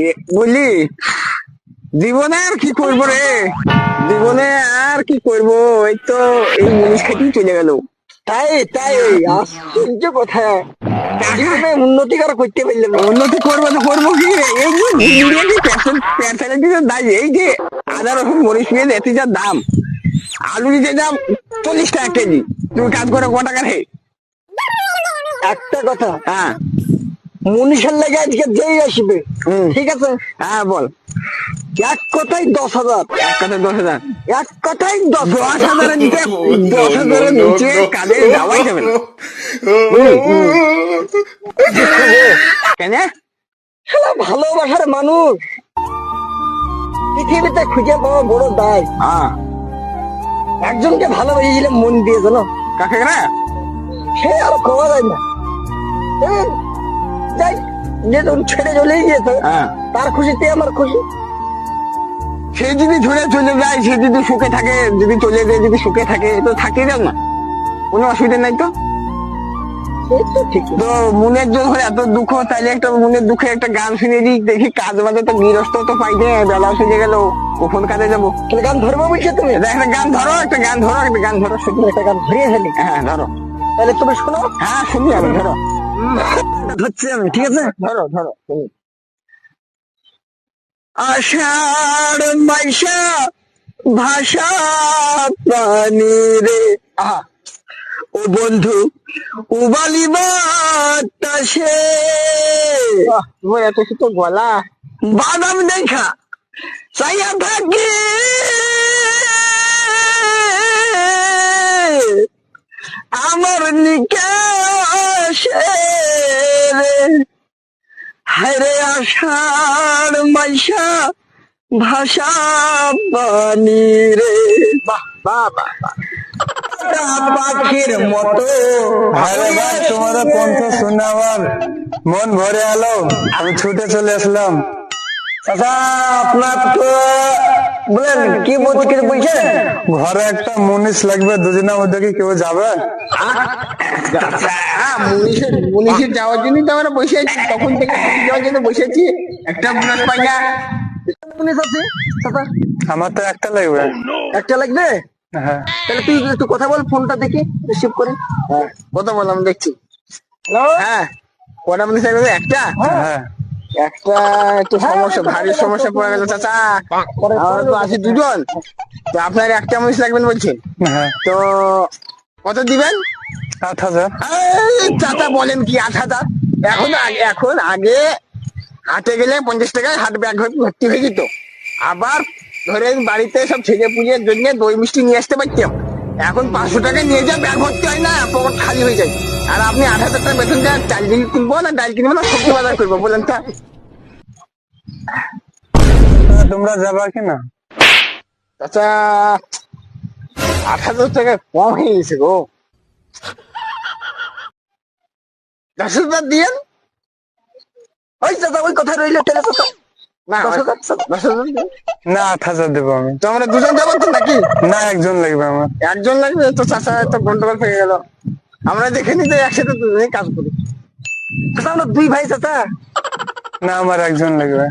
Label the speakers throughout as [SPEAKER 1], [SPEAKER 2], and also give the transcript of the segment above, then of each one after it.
[SPEAKER 1] এ, বললি জীবনে আর কি করব রে? জীবনে আর কি করব? এই তো এই মুনিশ খেতেই চলে গেল।
[SPEAKER 2] তাই তাই আশ্চর্য কথা। উন্নতি করা করতে পারলাম
[SPEAKER 1] উন্নতি করব তো করব কি এই যে দাম এই যে আদা রসুন মরিচ পেঁয়াজ এত যা দাম। আলু যে দাম চল্লিশ টাকা কেজি। তুমি কাজ করে ক টাকা রে
[SPEAKER 2] একটা কথা।
[SPEAKER 1] হ্যাঁ।
[SPEAKER 2] মনীষের লেগে আজকে যেই আসবে। ঠিক আছে?
[SPEAKER 1] হ্যাঁ বল।
[SPEAKER 2] এক কথাই দশ হাজার।
[SPEAKER 1] এক কথা দশ হাজার?
[SPEAKER 2] এক কথাই দশ
[SPEAKER 1] দশ হাজারের নিচে দশ হাজারের নিচে কাজে যাওয়াই যাবে কেন?
[SPEAKER 2] ভালোবাসার মানুষ। পৃথিবীতে খুঁজে পাওয়া বড় দায়।
[SPEAKER 1] হ্যাঁ।
[SPEAKER 2] একজনকে ভালোবেসেছিলাম মন দিয়ে জানো?
[SPEAKER 1] কাকে রে
[SPEAKER 2] সে আর কওয়া যায় না। যাই ছেড়ে চলেই
[SPEAKER 1] হ্যাঁ।
[SPEAKER 2] তার খুশিতে আমার খুশি।
[SPEAKER 1] সে যদি ঝরে চলে যায় সে যদি সুখে থাকে যদি চলে যায় যদি সুখে থাকে তো থাকি যাও না। কোনো অসুবিধা নাই তো?
[SPEAKER 2] তো
[SPEAKER 1] মনের হয়ে এত দুঃখ তাইলে একটা মনের দুঃখে একটা গান শুনে দিই দেখি কাজ বাজে তো গৃহস্থ তো পাই পাইতে বেলা শুনে গেল কখন কাজে যাব?
[SPEAKER 2] গান ধরবো বলছে তুমি?
[SPEAKER 1] একটা গান ধরো একটা গান ধরো একটা গান ধরো। শুনি
[SPEAKER 2] একটা গান ধরিয়ে ফেলি।
[SPEAKER 1] হ্যাঁ ধরো।
[SPEAKER 2] তাহলে তুমি শোনো।
[SPEAKER 1] হ্যাঁ শুনি আমি ধরো।
[SPEAKER 2] ধরছি আমি ঠিক আছে?
[SPEAKER 1] ধরো ধরো আষাঢ় মাইশা ভাষা পানি রে। আহা। ও বন্ধু উবালি বাতাসে। এত সুতো গলা। বাদাম দেখা চাইয়া থাকি। আমার নিকাশে রে হায়রে আষাঢ় মাইশা ভাষা বাণী রে। বাহ বাহ বাহ। পাখির মতো।
[SPEAKER 3] তোমার কণ্ঠ শুনে আমার মন ভরে এলো। আমি ছুটে চলে আসলাম।
[SPEAKER 2] আপনার তো বলেন কি বলছে কিছু বলছে
[SPEAKER 3] ঘরে একটা মুনিশ লাগবে দুজনের মধ্যে কি কেউ যাবে?
[SPEAKER 1] হ্যাঁ মুনিশের মুনিশের যাওয়ার জন্যই তো আমরা বসে আছি তখন থেকে যাওয়ার জন্য বসে আছি। একটা মুনিশ পাই না।
[SPEAKER 2] পুলিশ আছে
[SPEAKER 3] আমার তো একটা লাগবে।
[SPEAKER 2] একটা লাগবে?
[SPEAKER 3] হ্যাঁ।
[SPEAKER 2] তাহলে তুই একটু কথা বল ফোনটা দেখি রিসিভ করে।
[SPEAKER 1] কথা বললাম দেখছি। হ্যাঁ। কটা মুনিশ লাগবে একটা?
[SPEAKER 3] হ্যাঁ।
[SPEAKER 1] একটা একটু সমস্যা ভারী সমস্যা পড়ে গেল চাচা। আমরা তো আছি দুজন। তো আপনার একটা মুনিশ লাগবেন বলছেন
[SPEAKER 3] হ্যাঁ।
[SPEAKER 1] তো কত দিবেন?
[SPEAKER 3] আট হাজার।
[SPEAKER 1] চাচা বলেন কি আট হাজার? এখন আগে- এখন আগে হাটে গেলে পঞ্চাশ টাকায় হাট ব্যাগ ভর্তি হয়ে যেত। আবার ধরেন বাড়িতে সব ছেলে পুজোর জন্য দই মিষ্টি নিয়ে আসতে পারতাম। এখন পাঁচশো টাকা নিয়ে যা ব্যাগ ভর্তি হয় না পকেট খালি হয়ে যায়। আর আপনি আট হাজার টাকা বেতন দেন চাল ডিম কিনবো না ডাল কিনবো না সবজি বাজার করব বলেন তো।
[SPEAKER 3] তোমরা যাবা কি না?
[SPEAKER 1] চাচা আট হাজার টাকা কম হয়ে গেছে গো। দশ হাজার দিয়েন
[SPEAKER 2] ওই চাচা ওই কথা রইল তাহলে চাচা
[SPEAKER 1] না
[SPEAKER 3] আট হাজার? দেবো? আমি।
[SPEAKER 1] তো আমরা দুজন যাব তো নাকি?
[SPEAKER 3] না একজন লাগবে আমার।
[SPEAKER 1] একজন লাগবে? তো চাচা তো গন্ডগোল হয়ে গেল। আমরা দেখে নিতে একসাথে দুজনেই কাজ করি।
[SPEAKER 2] আমরা দুই ভাই চাচা।
[SPEAKER 3] না আমার একজন লাগবে।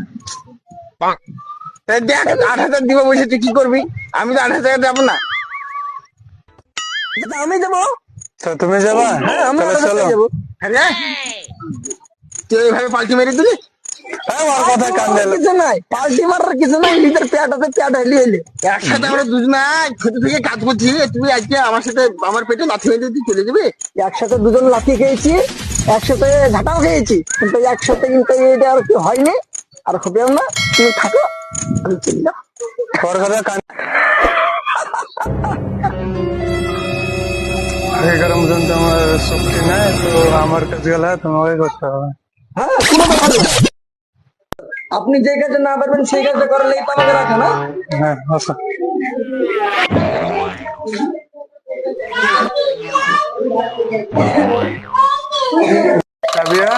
[SPEAKER 1] তাই দেখ আট হাজার দিব বসে তুই কি করবি? আমি তো আট হাজার যাব না।
[SPEAKER 2] আমি যাব
[SPEAKER 3] তো তুমি যাবা?
[SPEAKER 2] হ্যাঁ
[SPEAKER 3] চলো।
[SPEAKER 2] যাব
[SPEAKER 1] হ্যাঁ তুই এইভাবে পাল্টি মেরে দিলি?
[SPEAKER 3] হ্যাঁ, আমার কথা
[SPEAKER 2] কিছু নাই পাল্টি মারার কিছু নাই নিজের পেট আছে পেট হেলি হইলে।
[SPEAKER 1] একসাথে আমরা দুজন ছোট থেকে কাজ করছি তুই আজকে আমার সাথে আমার পেটে লাথি মেরে দিয়ে চলে যাবে?
[SPEAKER 2] একসাথে দুজন লাঠি খেয়েছি একসাথে ঝাঁটাও খেয়েছি কিন্তু একসাথে কিন্তু এটা আর কি হয়নি। আর হবেও না তুমি থাকো আমি চলে যাও
[SPEAKER 3] ওর কথা কান এগারো মতন তো আমার শক্তি নাই তো আমার কাছে গেলে তোমাকে করতে হবে।
[SPEAKER 2] হ্যাঁ কোনো আপনি যে কাজে না পারবেন সেই কাজটা করলে তো আমাকে রাখে না।
[SPEAKER 3] হ্যাঁ রাবিয়া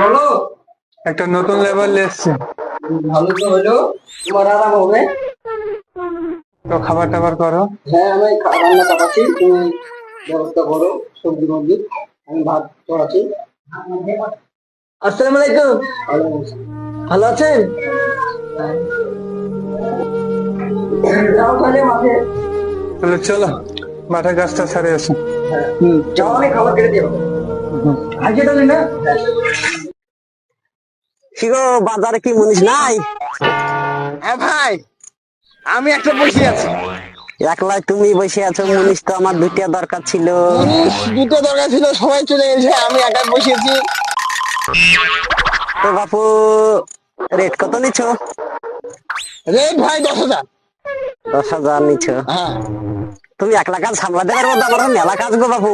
[SPEAKER 2] বলো।
[SPEAKER 3] একটা নতুন লেভেল এসছে।
[SPEAKER 2] ভালো তো হলো তোমার আরাম হবে।
[SPEAKER 3] তো খাবার টাবার করো।
[SPEAKER 2] হ্যাঁ আমি রান্না চাপাচ্ছি তুমি ব্যবস্থা করো সবজি মবজি আমি ভাত চড়াচ্ছি
[SPEAKER 4] আসসালামু আলাইকুম। ভালো আছেন? তাহলে
[SPEAKER 3] চলো মাঠে গাছটা আসো।
[SPEAKER 4] কি গো বাজারে কি মুনিশ নাই?
[SPEAKER 1] হ্যাঁ ভাই আমি একটা বসে আছি।
[SPEAKER 4] একলাই তুমি বসে আছো মুনিশ তো আমার দুটিয়া দরকার ছিল।
[SPEAKER 1] দুটো দরকার ছিল সবাই চলে গেছে আমি একা বসেছি
[SPEAKER 4] তো বাপু রেট কত নিচ্ছ
[SPEAKER 1] রেট ভাই দশ হাজার।
[SPEAKER 4] দশ হাজার নিচ্ছ
[SPEAKER 1] হ্যাঁ।
[SPEAKER 4] তুমি একলা কাজ সামলাতে পারব তো আমার মেলা কাজ গো বাপু।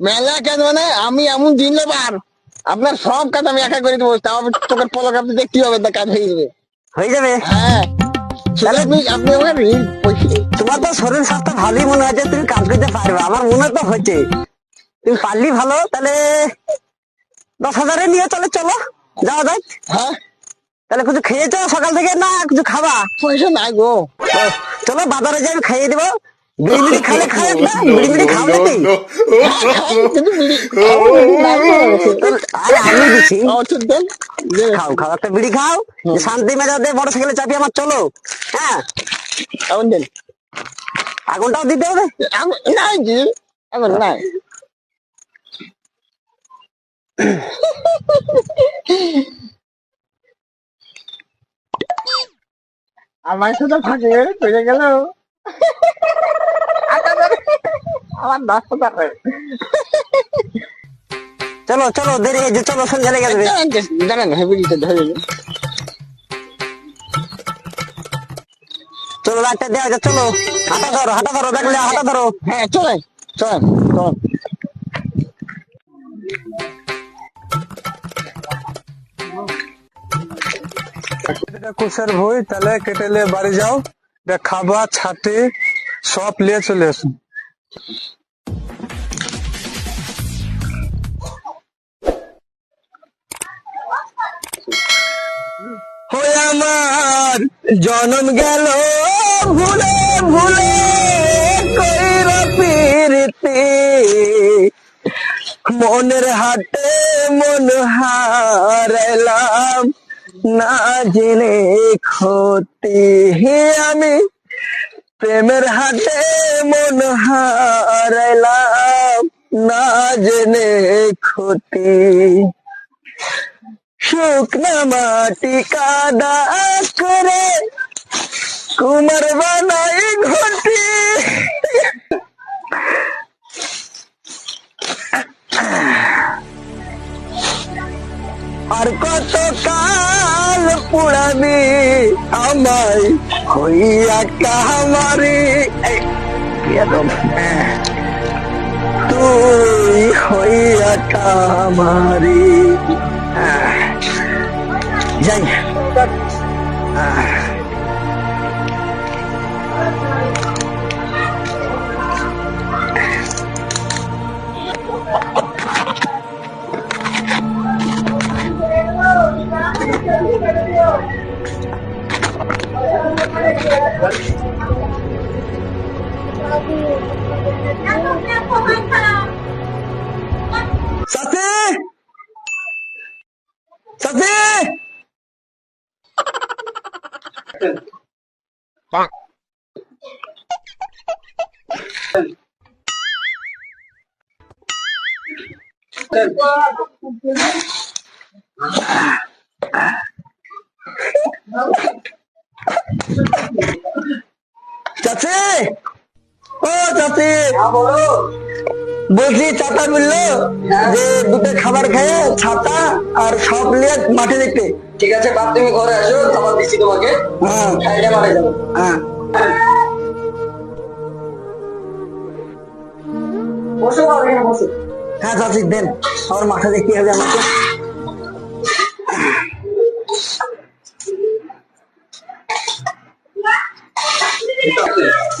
[SPEAKER 1] মেলা কেন মানে আমি এমন দিন লেবার আপনার সব কাজ আমি একা করে দেবো তাও চোখের পলক আপনি দেখতে হবে তা কাজ হয়ে যাবে।
[SPEAKER 4] হয়ে যাবে?
[SPEAKER 1] হ্যাঁ। তাহলে আপনি আপনি আমাকে ঋণ
[SPEAKER 4] তোমার তো শরীর স্বাস্থ্য ভালোই মনে হচ্ছে তুমি কাজ করতে পারবে আমার মনে তো হচ্ছে। তুমি পারলি ভালো তাহলে দশ হাজারে নিয়ে চলে চলো যাওয়া যাক।
[SPEAKER 1] হ্যাঁ।
[SPEAKER 4] তাহলে কিছু খেয়ে খেয়েছো সকাল থেকে না কিছু খাবা?
[SPEAKER 1] পয়সা নাই গো।
[SPEAKER 4] চলো বাজারে যাই খাইয়ে দেবো। বিড়ি খালে খাই না বিড়ি খাও নাকি?
[SPEAKER 1] খাও, বিড়ি
[SPEAKER 4] আমি দিচ্ছি খাও খাও একটা বিড়ি খাও। শান্তি মেজাজে মোটর সাইকেলে চাপিয়ে আমার চলো। হ্যাঁ। আগুনটাও দিতে হবে?
[SPEAKER 1] জি এখন নাই। আমার সাথে ফাঁকে চলে গেল। আমার দশ হাজার
[SPEAKER 4] চলো চলো দেরি হয়েছে চলো সন্ধ্যা লেগে যাবে।
[SPEAKER 1] জানেন হেবিলিতে ধরে
[SPEAKER 4] চলো রাতটা দেওয়া চলো। হাঁটা ধরো হাঁটা ধরো দেখলে হাঁটা ধরো।
[SPEAKER 1] হ্যাঁ চলে চলেন। চলেন
[SPEAKER 3] এটা কুশের ভুই, তাহলে কেটে নিয়ে বাড়ি যাও। এটা খাবা ছাটি, সব নিয়ে চলে আসুন।
[SPEAKER 4] হয়ে আমার জন্ম গেল, ভুলে ভুলে কইর মনের হাটে মন হারাইলাম। না জেনে ক্ষতি আমি প্রেমের হাটে মন হারাইলাম না জেনে ক্ষতি শুকনা মাটি কাদা করে কুমার বানাই ঘটি আর কত কাল পুরাবি আমায় হইয়া কাহামারি। বেয়াদব। তুই হইয়া হ্যাঁ যাই। সাথে সাথে চাচি ও চাচি। বলছি চাচা বলল যে দুটো খাবার খেয়ে ছাতা আর সব নিয়ে মাঠে দেখতে।
[SPEAKER 5] ঠিক আছে বাপ তুমি ঘরে আসো খাবার দিচ্ছি তোমাকে।
[SPEAKER 4] হ্যাঁ।
[SPEAKER 5] খাইলে মারা যাবে।
[SPEAKER 4] হ্যাঁ।
[SPEAKER 5] বসো বসো।
[SPEAKER 4] হ্যাঁ চাচি দেন। আমার মাঠে দেখতে হবে আমাকে।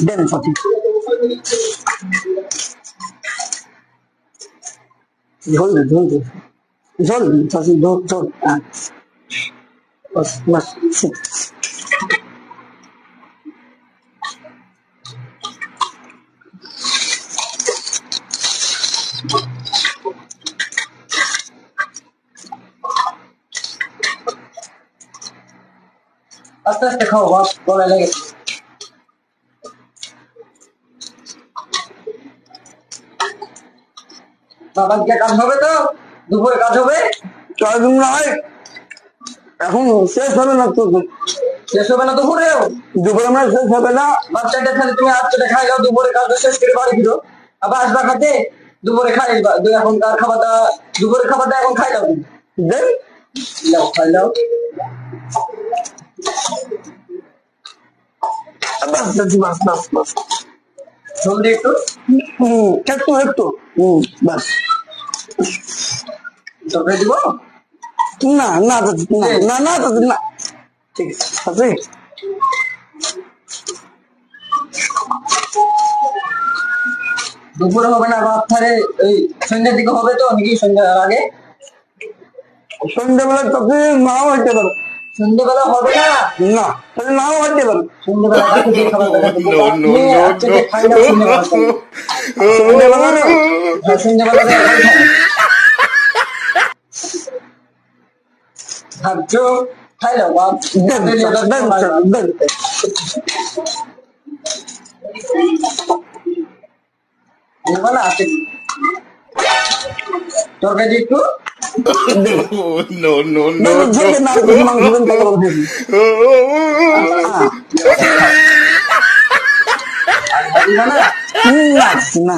[SPEAKER 4] দেন সঠিক। ঝোলবি ঝোলবি ঝোলবি সরি ঝোল ঝোল বাস
[SPEAKER 5] আস্তে আস্তে খাও, বাস গলা লেগেছে বাবা কে কাজ হবে তো? দুপুরে কাজ হবে?
[SPEAKER 4] চয়দিন নয়। এখন শেষ হবে না তো
[SPEAKER 5] শেষ হবে না দুপুরেও
[SPEAKER 4] দুপুরে আমরা শেষ হবে না।
[SPEAKER 5] বাচ্চাটা খালি তুমি আজকে খাই দাও দুপুরে কাজ শেষ করে বাড়ি ফিরো। আবার আসবা খাতে? দুপুরে খাই এখন কার খাবারটা দুপুরে খাবারটা এখন খাই তুমি
[SPEAKER 4] দেন।
[SPEAKER 5] লাও খাই দাও।
[SPEAKER 4] বাস বাস বাস বাস।
[SPEAKER 5] একটু?
[SPEAKER 4] হুম একটু একটু হুম বাস
[SPEAKER 5] তরকারি দিব?
[SPEAKER 4] না না না না না ঠিক আছে।
[SPEAKER 5] দুপুরে হবে না রাত ধারে ওই সন্ধ্যার দিকে হবে তো? নাকি সন্ধ্যার আগে?
[SPEAKER 4] সন্ধ্যাবেলা তোকে নাও হইতে পারে
[SPEAKER 5] সন্ধ্যাবেলা হবে না?
[SPEAKER 4] না তাহলে নাও পারে
[SPEAKER 5] সন্ধ্যাবেলা হ্যাঁ। ভাবছ? খাই বাপ না আছে তরকারি একটু
[SPEAKER 6] Oh, no, no,
[SPEAKER 4] দেন
[SPEAKER 6] no,
[SPEAKER 4] ঝোলে না
[SPEAKER 6] no.
[SPEAKER 4] মাংস দেন তাকে বলব
[SPEAKER 5] দিবা না
[SPEAKER 4] না না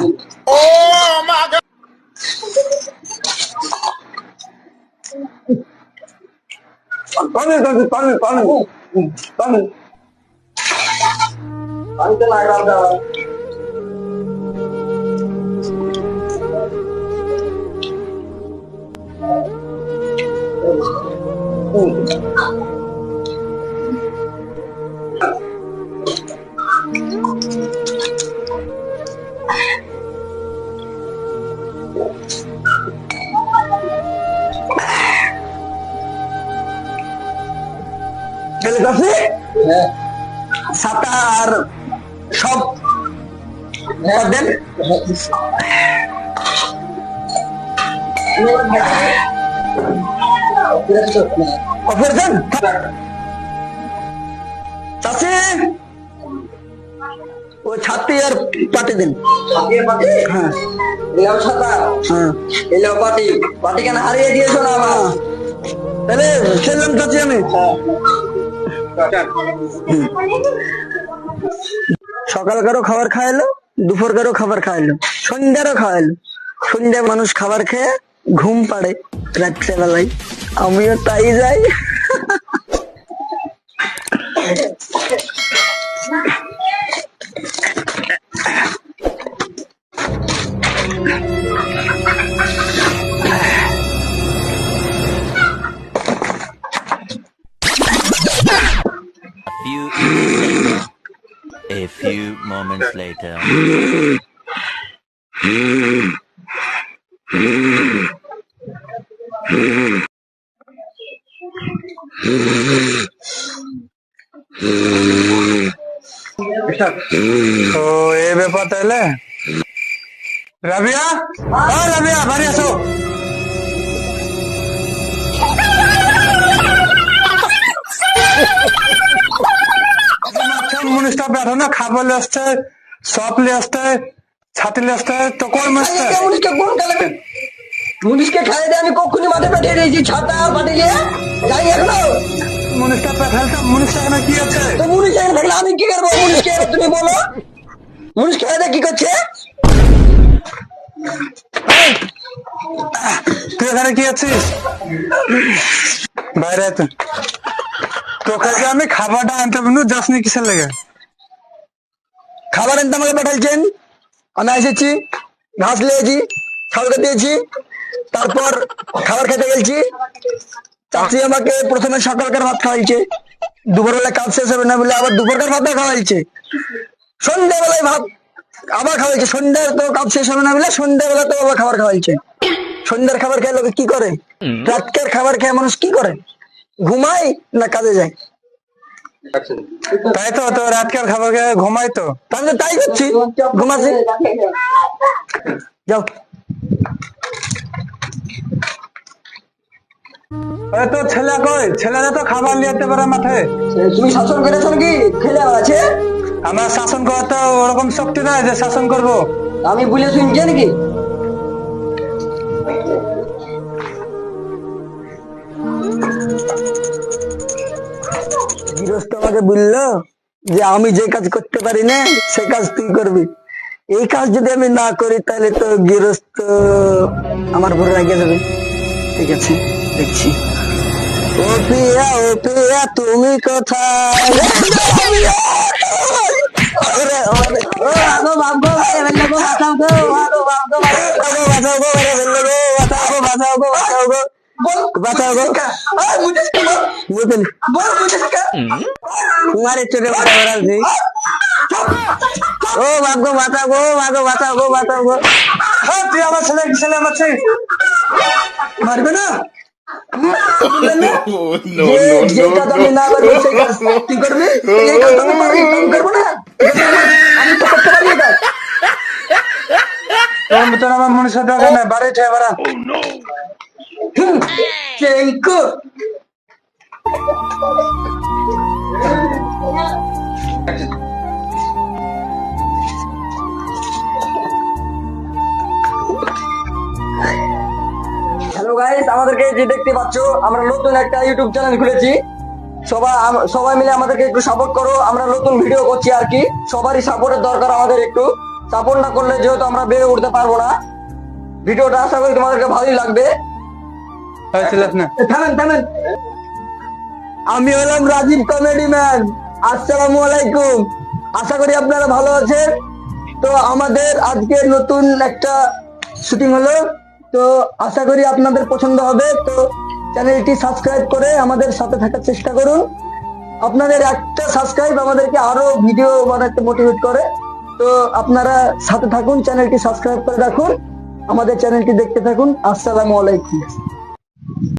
[SPEAKER 4] পানি পানি পানি পানি পানি
[SPEAKER 5] আমি তো
[SPEAKER 4] সাতা আর সব
[SPEAKER 5] হ্যাঁ
[SPEAKER 4] দেন ও ছাতি আর পাটি দেন। হ্যাঁ।
[SPEAKER 5] এলাও ছাতা
[SPEAKER 4] হ্যাঁ।
[SPEAKER 5] এলাও পাটি। পাটি কেন হারিয়ে দিয়েছ না আবার
[SPEAKER 4] তাহলে খেললাম চাচি আমি। সকালকারও খাবার খাওয়াইলো দুপুরকারও খাবার খাওয়াইলো সন্ধ্যারও খাওয়াইলো সন্ধ্যা মানুষ খাবার খেয়ে ঘুম পাড়ে রাত্রেবেলায়। আমিও তাই যাই।
[SPEAKER 3] তো এই ব্যাপার তাইলে? রাবিয়া? ও রাবিয়া বাড়ি আসো। মনুষ্যটা বেড়ানো খাবার আসছে। সব ले আসতে ছাতি ले আসতে তো কোন মাস্টার
[SPEAKER 5] মুনিশকে কোন কালে মুনিশকে খাই দিয়ে আমি কখনই মাঠে পাঠিয়ে দিয়েছি ছাতা পাঠিয়ে যাই এখনও
[SPEAKER 3] মুনিশটা পাঠালটা মুনিশটা এখানে কি আছে
[SPEAKER 5] তো মুনিশ এখানে থাকলে আমি কি করব মুনিশকে এবার তুমি বলো মুনিশ খাই দিয়ে কি করছে
[SPEAKER 3] তুই এখানে কি আছিস বাইরে আয় তুই তোকে যে আমি খাবারটা আনতে বন্ধু যাসনি কিসের লেগে
[SPEAKER 4] খাবার আনতে আমাকে পাঠাইছেন। আমি এসেছি ঘাস লিয়েছি ছাগলকে দিয়েছি তারপর খাবার খেতে গেছি। চাচি আমাকে প্রথমে সকালকার ভাত খাওয়াইছে দুপুরবেলা কাজ শেষ হবে না বলে আবার দুপুরকার ভাতটা খাওয়াইছে। সন্ধ্যাবেলায় ভাত আবার খাওয়াইছে সন্ধ্যার তো কাজ শেষ হবে না বলে সন্ধ্যাবেলা তো আবার খাবার খাওয়াইছে। সন্ধ্যার খাবার খেয়ে লোকে কি করে? রাতকের খাবার খেয়ে মানুষ কি করে? ঘুমায় না কাজে যায়?
[SPEAKER 3] তাই তো তো রাতকার খাবার খেয়ে ঘুমাই তো।
[SPEAKER 4] তাহলে তাই করছি ঘুমাচ্ছি। যাও।
[SPEAKER 3] আরে তো ছেলে কই? ছেলেরা তো খাবার নিয়ে যেতে পারে মাঠে।
[SPEAKER 5] তুমি শাসন করেছ নাকি? খেলে আছে?
[SPEAKER 3] আমার শাসন করার তো ওরকম শক্তি নাই যে শাসন করব।
[SPEAKER 5] আমি বলে শুনছি নাকি?
[SPEAKER 4] গৃহস্থ আমাকে বলল যে আমি যে কাজ করতে পারি না, সে কাজ তুই করবি। এই কাজ যদি আমি না করি, তাহলে তো গৃহস্থ আমার উপরে রেগে যাবে। ঠিক আছে, দেখছি। ও পিয়া ও পিয়া তুমি কোথায়? তোমার চোখে ও বাঁচাও গো বাঁচাও গো বাঁচাও গো।
[SPEAKER 3] তুই আমার ছেলে ছেলে আমার ছেলে?
[SPEAKER 4] মারবে না?
[SPEAKER 6] no,
[SPEAKER 4] যে
[SPEAKER 6] no,
[SPEAKER 4] যে
[SPEAKER 6] no,
[SPEAKER 4] কাজ আমি না করব সেই কাজ
[SPEAKER 6] no.
[SPEAKER 4] তুই করবি? এই কাজ তো আমি পারি, আমি করব না। আমি তো করতে পারি এই কাজ।
[SPEAKER 3] তোর মতন আমার মনুষ্য দরকার নাই বাড়ি ঠে বাড়া।
[SPEAKER 4] চেঙ্কু
[SPEAKER 5] হ্যালো গাইস আমাদেরকে যে দেখতে পাচ্ছ, আমরা নতুন একটা ইউটিউব চ্যানেল খুলেছি। সবাই সবাই মিলে আমাদেরকে একটু সাপোর্ট করো। আমরা নতুন ভিডিও করছি আর কি। সবারই সাপোর্টের দরকার আমাদের একটু। সাপোর্ট না করলে যেহেতু আমরা বেড়ে উঠতে পারব না। ভিডিওটা আশা করি তোমাদেরকে ভালোই লাগবে।
[SPEAKER 4] আমি হলাম রাজীব কমেডি ম্যান আসসালামু আলাইকুম। আশা করি আপনারা ভালো আছেন। তো আমাদের আজকে নতুন একটা শুটিং হলো। তো আশা করি আপনাদের পছন্দ হবে। তো চ্যানেলটি সাবস্ক্রাইব করে আমাদের সাথে থাকার চেষ্টা করুন। আপনাদের একটা সাবস্ক্রাইব আমাদেরকে আরও ভিডিও বানাতে মোটিভেট করে। তো আপনারা সাথে থাকুন চ্যানেলটি সাবস্ক্রাইব করে রাখুন। আমাদের চ্যানেলটি দেখতে থাকুন। আসসালামু আলাইকুম।